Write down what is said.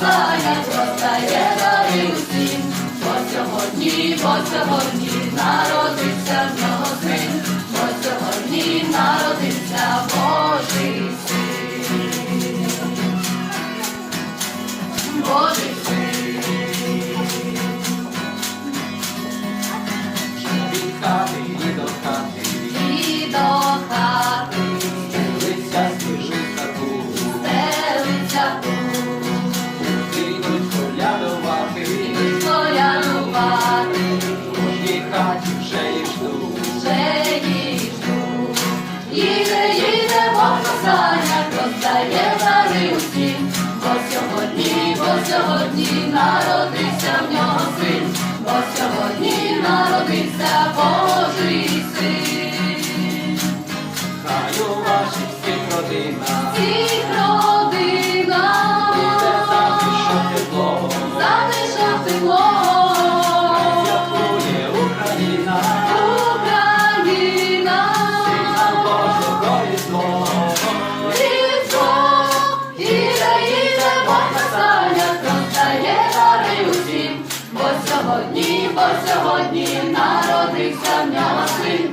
Босая, простає дари усім, бо сьогодні, бо сьогодні народиться в нього син. роздає дари усім, бо сьогодні, бо сьогодні народився в нього син, бо сьогодні народився Божий син. Хай у ваших всіх родинах, всіх родинах, буде затишок тепло, затишок тепло. сьогодні, бо сьогодні народився м'ясний.